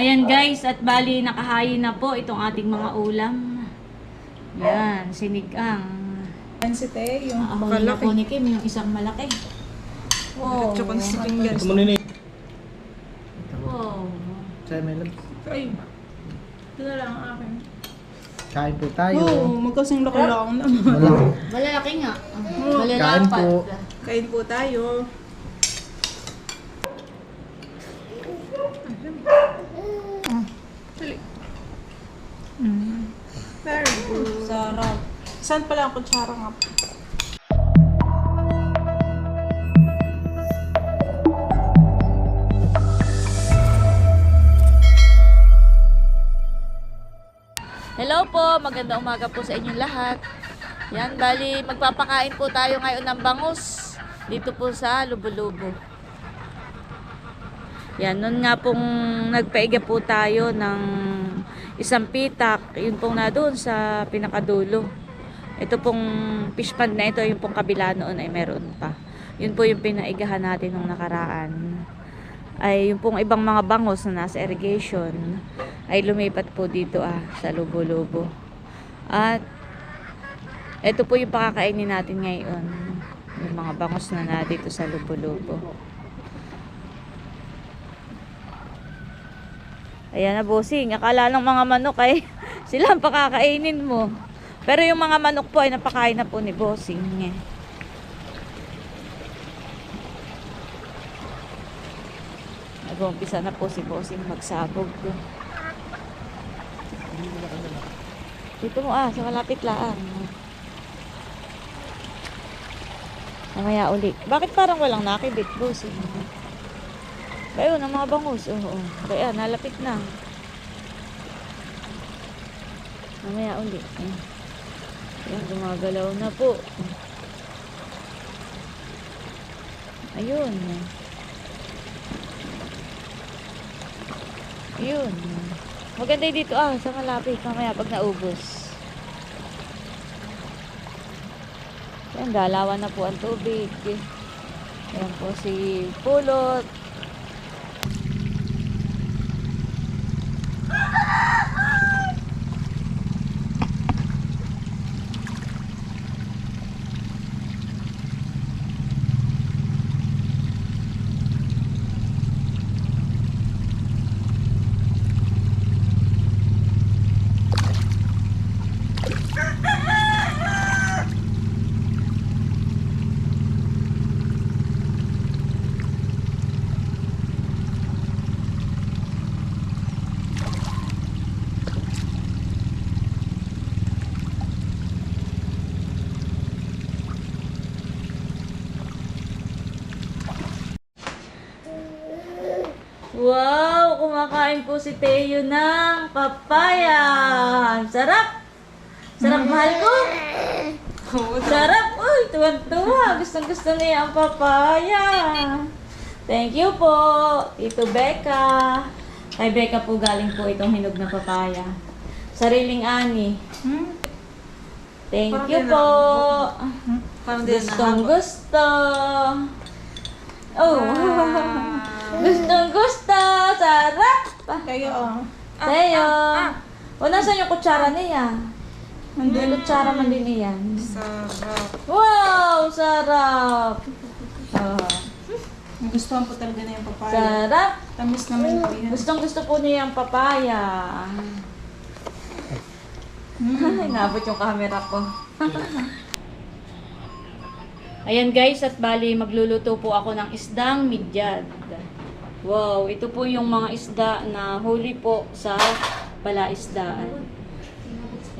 Ayan guys, at bali nakahayin na po itong ating mga ulam. Yan, sinigang. Yan si Te, yung Ako na makalaki. po ni Kim, yung isang malaki. Wow. Tsaka si fingers. Kumanin eh. Wow. Sa'yo may lab. Ay, ito na lang ang akin. Kain po tayo. Oo, magkasing laki lang naman. Malaki. Malalaki nga. Kain Malalapat. po. Kain po tayo. Dali. Very good. Sarap. Saan pala ang kutsara nga? Hello po, magandang umaga po sa inyong lahat. Yan, bali, magpapakain po tayo ngayon ng bangus dito po sa Lubulubo. Yan, nun nga pong nagpaiga po tayo ng isang pitak, yun pong na doon sa pinakadulo. Ito pong fish pond na ito, yung pong kabila noon ay meron pa. Yun po yung pinaigahan natin nung nakaraan. Ay yung pong ibang mga bangos na nasa irrigation ay lumipat po dito ah sa Lubo-Lubo. At ito po yung pakakainin natin ngayon. Yung mga bangos na na dito sa Lubo-Lubo. Ayan na bossing, akala ng mga manok ay sila ang pakakainin mo. Pero yung mga manok po ay napakain na po ni bossing. Nag-umpisa na po si bossing magsabog. Dito mo ah, sa malapit lang. Mamaya uli. Bakit parang walang nakibit, bossing? Kayo na mga bangus. Oo. Kaya, nalapit na. Mamaya uli. Ayan. Ayan, gumagalaw na po. Ayun. Ayun. Maganda dito ah, sa malapit. Mamaya pag naubos. Ayan, dalawan na po ang tubig. Ayan po si Pulot. Wow! Kumakain po si Teo ng papaya. Sarap! Sarap, mahal ko. Sarap! Uy, tuwan-tuwa. Gustong gusto niya ang papaya. Thank you po, Tito Becca. Kay Becca po galing po itong hinog na papaya. Sariling ani. Hmm? Thank Parang you po. Din Gustong gusto. Oh. Gustong gusto. Sarap. Kayo, oh. Teo. O, nasan yung kutsara niya? Hindi kutsara man din iyan. Sarap. Wow! Sarap! Oh, Gustuhan po talaga na yung papaya. sarap! Tamis naman po yan. Gustong gusto po niya yung papaya. Ay, nabot yung camera ko. Ayan guys, at bali magluluto po ako ng isdang midyad. Wow, ito po yung mga isda na huli po sa palaisdaan.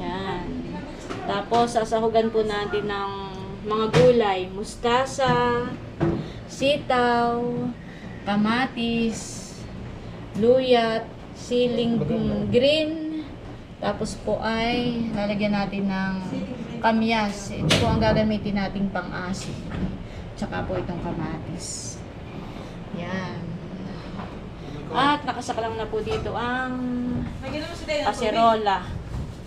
Yan. Tapos, sasahugan po natin ng mga gulay. Mustasa, sitaw, kamatis, luyat, siling green. Tapos po ay lalagyan natin ng kamyas. Ito po ang gagamitin nating pang-asin. Tsaka po itong kamatis. Yan. At nakasaklang na po dito ang kaserola.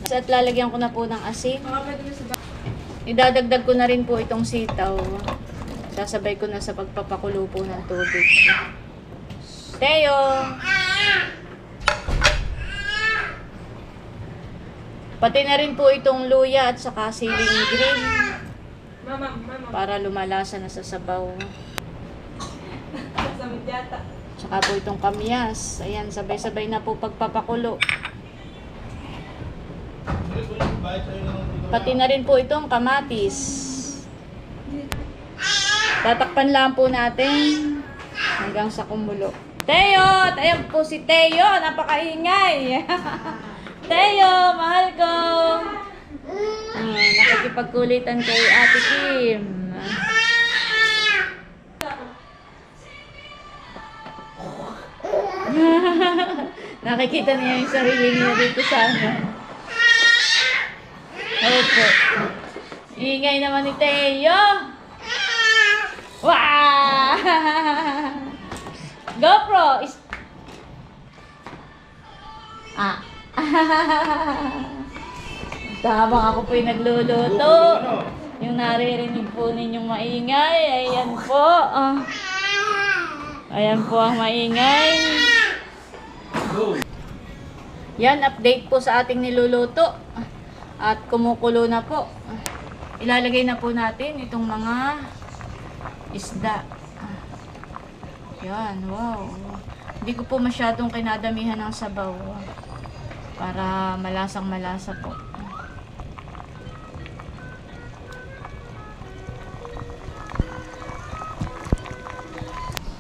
At lalagyan ko na po ng asin. Idadagdag ko na rin po itong sitaw. Sasabay ko na sa pagpapakulo po ng tubig. Teo! Pati na rin po itong luya at saka siling green. Para lumalasa na sa sabaw. Samit yata. Tsaka po itong kamyas. Ayan, sabay-sabay na po pagpapakulo. Pati na rin po itong kamatis. Tatakpan lang po natin hanggang sa kumulo. Teo! Ayan po si Teo. Napakaingay. Teo, mahal ko. Ah, nakikipagkulitan kay Ate Kim. Nakikita niya yung sarili niya dito sa ano. Opo. Ingay naman ni Teo. Wow! GoPro is... Ah. Habang ako po yung nagluluto. Yung naririnig po ninyong maingay. Ayan po. Ah. Ayan po ang maingay. Yan, update po sa ating niluluto. At kumukulo na po. Ilalagay na po natin itong mga isda. Yan, wow. Hindi ko po masyadong kinadamihan ng sabaw. Para malasang malasa po.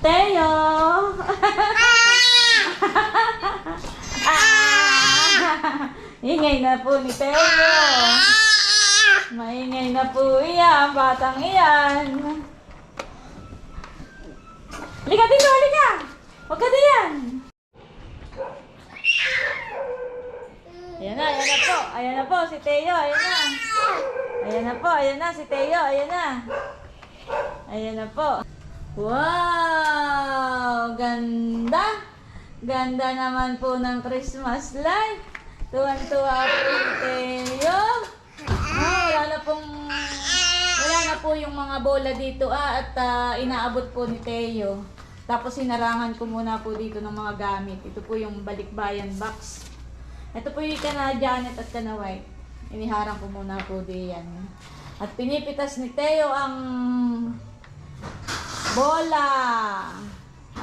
Teo! Ah! Ingay na po ni Teo. Maingay na po iyan, batang iyan. Halika dito, halika! Huwag ka diyan! Ayan na, ayan na po. Ayan na po, si Teo, ayan na. Ayan na po, ayan na, si Teo, ayan na. Ayan na po. Wow! Ganda! Ganda naman po ng Christmas light. Tuwan-tuwa po Teo. Ah, wala na pong... Wala na po yung mga bola dito ah, at ah, inaabot po ni Teo. Tapos hinarangan ko muna po dito ng mga gamit. Ito po yung balikbayan box. Ito po yung kana Janet at kana White. Iniharang ko muna po diyan. At pinipitas ni Teo ang bola.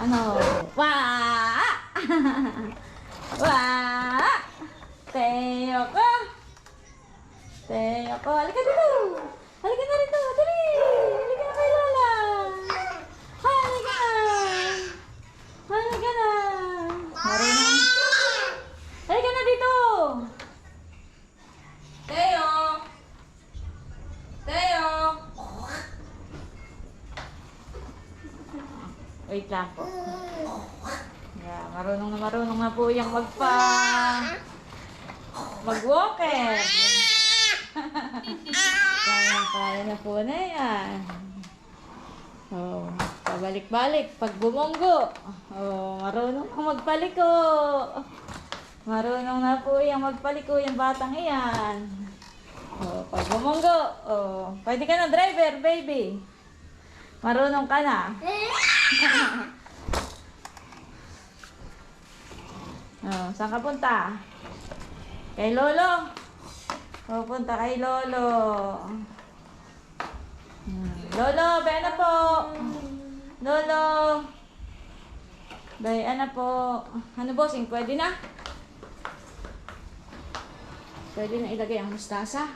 Ano? Wah! Wah! Teo ko! Teo ko! Halika dito! Halika na rito! Dali! Halika na kay Lola! Halika na! Halika na! Marunong. Halika na dito! Teo! Teo! Wait lang po. Marunong na marunong na po yung magpa... Mag-walker. kaya, kaya na po na yan. Oh, pabalik-balik. Pag bumonggo. Oh, marunong kang magpaliko. Marunong na po yung magpaliko yung batang iyan. Oh, pag bumonggo. Oh, pwede ka na driver, baby. Marunong ka na. Oh, saan ka punta? Kay Lolo. Pupunta kay Lolo. Hmm. Lolo, bay na po. Lolo. Bay, ano po. Ano bossing, pwede na? Pwede na ilagay ang mustasa.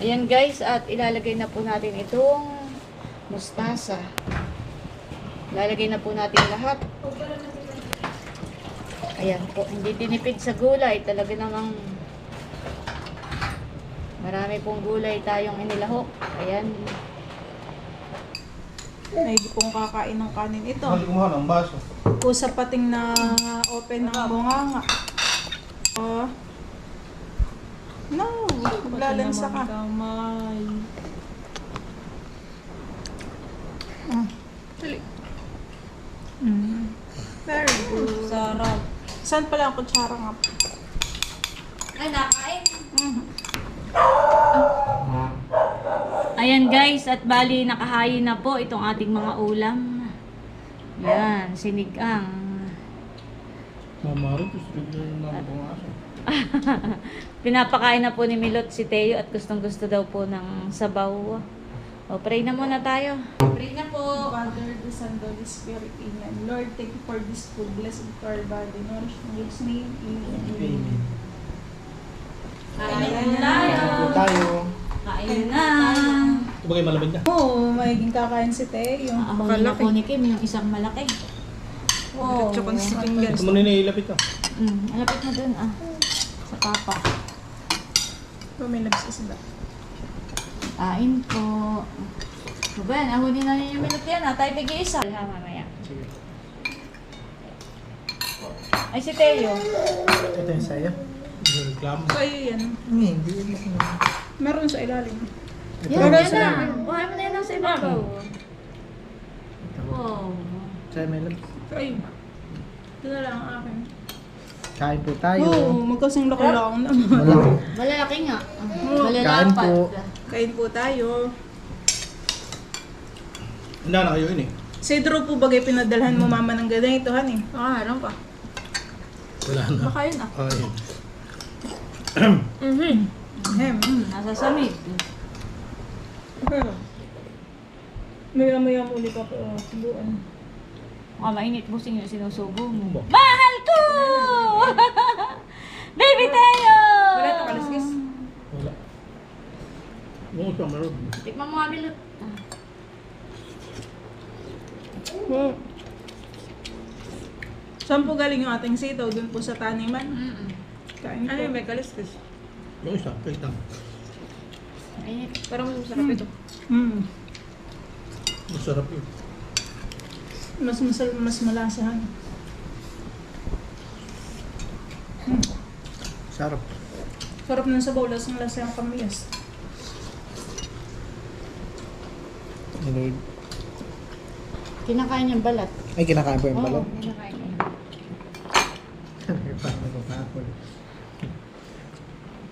Ayan guys, at ilalagay na po natin itong mustasa. Ilalagay na po natin lahat. Ayan po, hindi tinipid sa gulay. Talaga namang marami pong gulay tayong inilahok. Ayan. May di pong kakain ng kanin ito. Hindi kumuha ng baso. Kusa pating na open ng bunganga. Oh. No, maglalansa ka. Kamay. Ah. Dali. Mm. Very good. Sarap. Saan pala ang kutsara nga? Ay, nakain. Mm. Ayan guys, at bali nakahayin na po itong ating mga ulam. Yan, sinigang. Mamaro, gusto yung mga bungaso. Pinapakain na po ni Milot si Teo at gustong gusto daw po ng sabaw. O, pray na muna tayo. Pray na po. Father, the Son, the Holy Spirit, Amen. Lord, thank you for this food. Blessed to our body. Nourish in His name. Amen. Amen. Kain Kain tayo. Kain na. Ito ba kayo malamig na? Oo, magiging kakain si Teo. Ahuli na po ni Kim yung isang malaki. Wow. Tsaka si Pinggan. Ito mo na inilapit ka. Mm, malapit na dun ah. Sa papa. Oh, may nagsisila. Kain po. Ruben, ahuli na niyo yung minute yan ah. Tayo tig-iisa. Ha, mamaya. Sige. Ay, si Teo. Ito yung sa'yo. Hindi reklamo. So, ayun yan. Hindi, hindi. Meron sa ilalim. Ito Yan, yung yan sa'yo. na. Buhay mo na yan sa ibabaw. Wow. Sa'yo, may. So, ayun. Ito na lang ang akin. Kain po tayo. Oo, magkasing laki-laki naman. Malaki. Malalaki nga. Oh, Kain po. Kain po tayo. Handa na kayo yun eh. Si Drew po bagay pinadalhan mo mama ng ganito, han eh. Ah, ano pa? Wala na. Baka yun ah. Ah, yun. Mhm. Hem. Mm, nasa samid. Maya maya mo ulit ako. Uh, subuan. Mukhang mainit busing yung sinusubo mo. Mahal ko! Baby Teo! Wala ito, kaliskis. Wala. Oo, siya meron. Tikman mo nga bilot. Hmm. Saan po galing yung ating sitaw? Doon po sa taniman. Mm-mm. Kain po. may kaliskis? Yung isa, kahit lang. Mainit. Parang masarap ito. Hmm. Masarap yun. Mas masal mas malasahan. Sarap. Sarap ng sabaw, lasang lasa yung kamiyas. Ano- Kinakain yung balat. Ay, kinakain po yung Oo, balot. kinakain niya. Paano ko kahapon?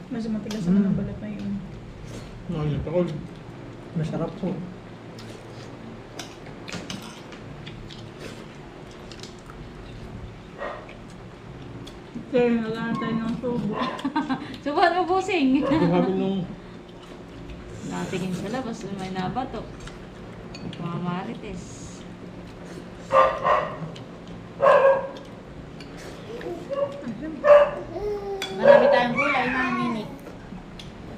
Mas matigas Mm. naman ang balat na yun. Nakakita ko. Masarap po. Kaya nagana tayo ng subo. Subuhan mo busing. Sabi nung Natingin sa labas, may nabato. Mga marites. Marami tayong gulay na mini.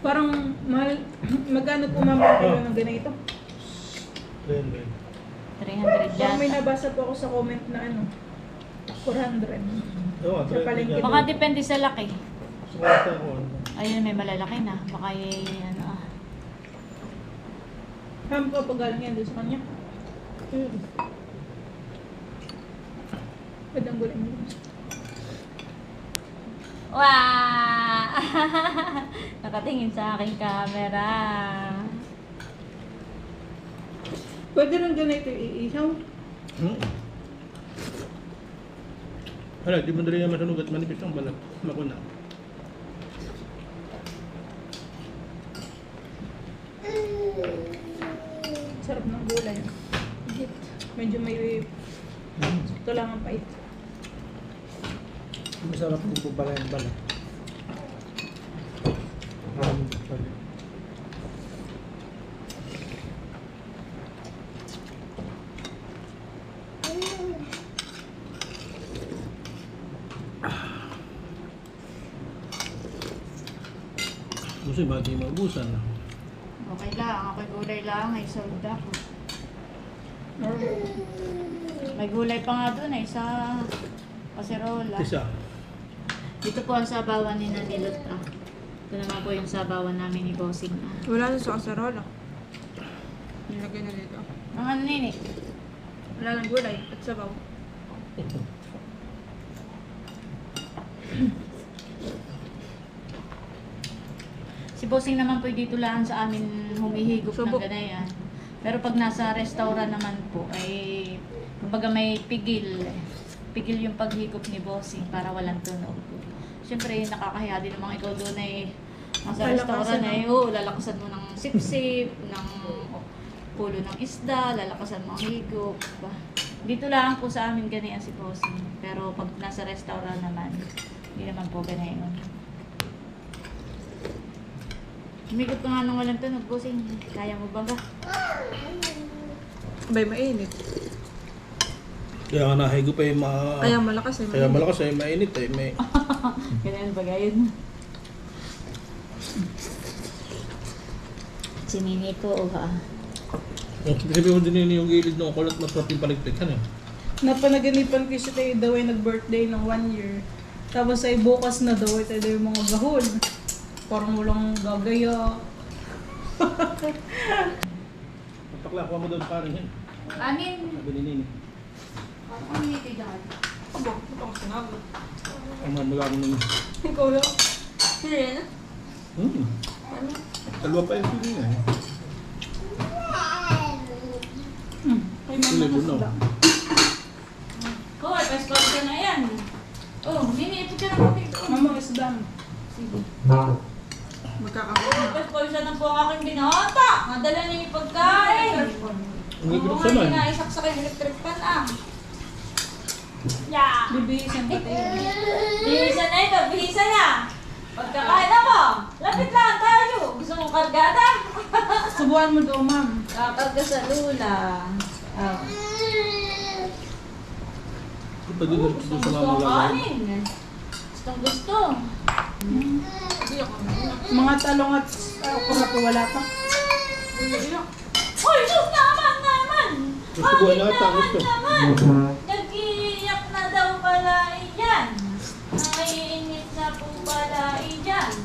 Parang mahal, magkano po mama ang kilo ng ganito? Ren, ren. 300 Parang may yata. nabasa po ako sa comment na ano, 400. Oo, Sa palengke. Baka depende sa laki. Ano. Ayun, may malalaki na. Baka y- ano ah. Saan po pag galing yan doon sa kanya? Mm. Ba't ang gulay mo? Wow! Nakatingin sa aking camera. Pwede rin ganito iihaw. Hmm. Wala, di mo dali nga masunog at manipis ang balat. Makuna. Sarap ng gulay. Medyo may ito lang ang pait. Masarap din po pala yung balot. Um, Kasi ba di maubusan. Okay lang, ako'y gulay lang, ay sold ako. May gulay pa nga doon ay sa kaserola. Tisa. Dito po ang sabawan ni Nanilot ah. Ito naman po yung sabawan namin ni Bossing ah. Wala na sa kasarola. Nilagay na dito. Ang ano nini? Wala ng gulay at sabaw. Si Bossing naman po dito lang sa amin humihigop Subok. ng ganayan. Pero pag nasa restaurant naman po ay kumbaga may pigil. Pigil yung paghigop ni Bossing para walang tunog. Siyempre nakakahiya din namang ikaw doon ay nasa Lalakasan restaurant mo. ay oh, lalakasan mo ng sip-sip, ng pulo ng isda, lalakasan mo ang higop. Dito lang po sa amin gani si Posing. Pero pag nasa restaurant naman, hindi naman po ganayon. Umikot ka nga nung walang tunog, Posing. Kaya mo ba ba? Bay, mainit. Kaya nga nahigo pa yung ma... Kaya malakas eh. Kaya malakas ay mainit eh. May... Ganyan ba gayon? Si Nini po, oh, ha? Yung sabi mo din yun yung gilid ng kulot masarap yung paligpikan eh. Napanaginipan ko siya tayo daw ay nag-birthday ng one year. Tapos ay bukas na daw ay tayo yung mga gahol. Parang walang gagaya. Patakla, kuha mo daw pa rin yan. Anin? Sabi ni Nini. Ano nito dyan? Aba, ito ang sinabi. Ang mga magagong nung... Ikaw lang. Sino Hmm. Dalawa pa yung niya eh. Hmm. Ay, bunaw. na Hoy, passport ka na yan. Oh, Nini, ipit ka na po dito. Mama, isdam. Sige. Magkakaroon. Passport siya ng po ang aking binata. Nadala niya yung pagkain. Ang gagawin sa man. nga, isak sa fan ah. Yeah. Bibihisan pa tayo. Na ito, bihisa na. Pagkakain na mo, lapit lang tayo. Gusto mong kargada? Subuhan mo daw, ma'am. Kakarga sa lula. Oh. Ito din Oh, dito gustong sa gusto mga kanin. Gustong gusto. Mga talong at uh, kurap wala pa. Uy, sus naman naman! Gusto ko na ata, gusto. naman? Nag-iiyak na daw pala iyan. Naiinit na po pala iyan.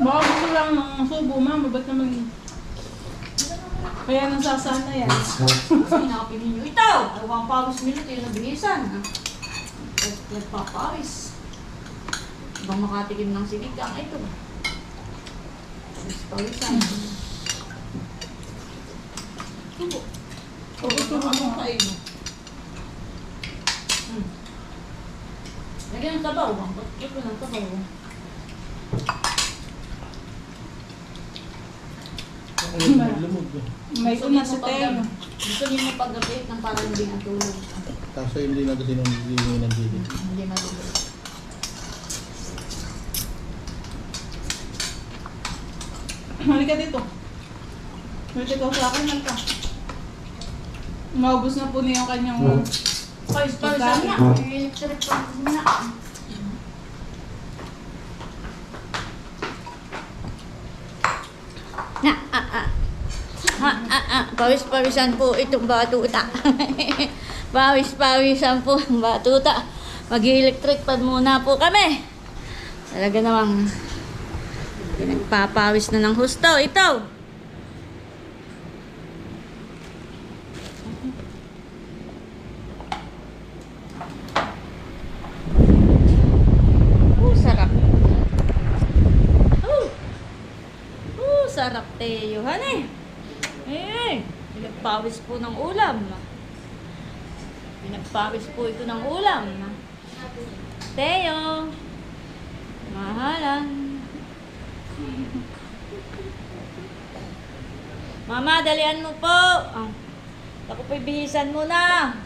Baka gusto lang ng subo, ma'am. Ba't naman... Kaya nasasana yan. Sinapin ninyo ito. Awang pawis minuto yung nabihisan. Tapos nagpapawis. Ibang makatikim ng sinigang ito. Tapos pawisan. Tubo. O gusto mo mong kain. Lagyan ng tabaw. Ba't ito ng eh. May una sa tayo. Gusto niyo mapag-update ng parang hindi natulog. Tapos ay hindi natin sinunod ng gilid. Hindi matulog. Halika dito. Halika ikaw sa akin, halika. Maubos na po niya yung kanyang... Pawis, pawis, Pagkain. niya. Electric pa na. Na, ah, ah. Ha, ah, ah. Pawis-pawisan po itong batuta. Pawis-pawisan po ang batuta. Mag-electric pad muna po kami. Talaga namang pinagpapawis na ng husto. Ito. Oh, sarap. Oh. Oh, Teo. Hane. Eh, pinagpawis po ng ulam. Pinagpawis po ito ng ulam. Teo. Mahalan. Mama, dalian mo po. Ah, ako po'y bihisan mo na.